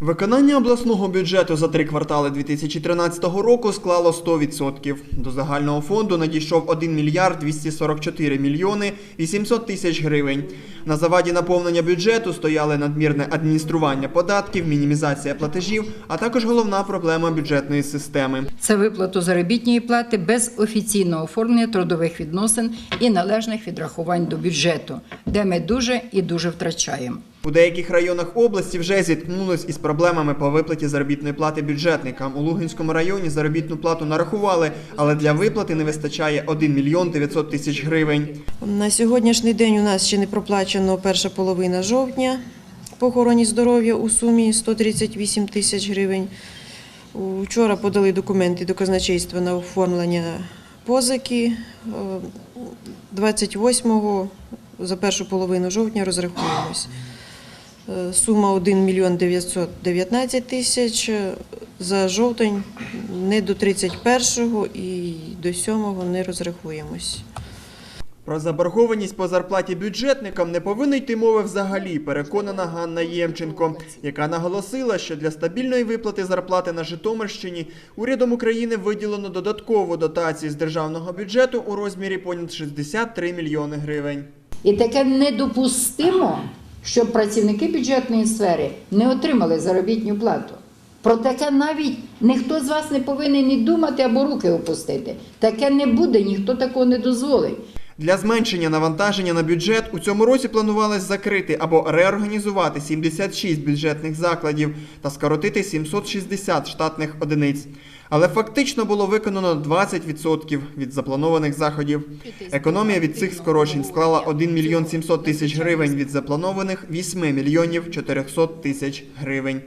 Виконання обласного бюджету за три квартали 2013 року склало 100%. До загального фонду надійшов 1 мільярд 244 мільйони 800 тисяч гривень. На заваді наповнення бюджету стояли надмірне адміністрування податків, мінімізація платежів, а також головна проблема бюджетної системи. Це виплату заробітної плати без офіційного оформлення трудових відносин і належних відрахувань до бюджету, де ми дуже і дуже втрачаємо. У деяких районах області вже зіткнулись із проблемами по виплаті заробітної плати бюджетникам. У Луганському районі заробітну плату нарахували, але для виплати не вистачає 1 мільйон 900 тисяч гривень. На сьогоднішній день у нас ще не проплачено перша половина жовтня по охороні здоров'я у сумі 138 тисяч гривень. Вчора подали документи до казначейства на оформлення позики. Е, 28-го за першу половину жовтня розрахуємось. Сума 1 мільйон 919 тисяч. За жовтень не до 31-го і до 7-го не розрахуємось. Про заборгованість по зарплаті бюджетникам не повинно йти мови взагалі, переконана Ганна Ємченко, яка наголосила, що для стабільної виплати зарплати на Житомирщині урядом України виділено додаткову дотацію з державного бюджету у розмірі понад 63 мільйони гривень. І таке недопустимо, щоб працівники бюджетної сфери не отримали заробітну плату. Про таке навіть ніхто з вас не повинен і думати або руки опустити. Таке не буде, ніхто такого не дозволить. Для зменшення навантаження на бюджет у цьому році планувалось закрити або реорганізувати 76 бюджетних закладів та скоротити 760 штатних одиниць. Але фактично було виконано 20% від запланованих заходів. Економія від цих скорочень склала 1 мільйон 700 тисяч гривень від запланованих 8 мільйонів 400 тисяч гривень.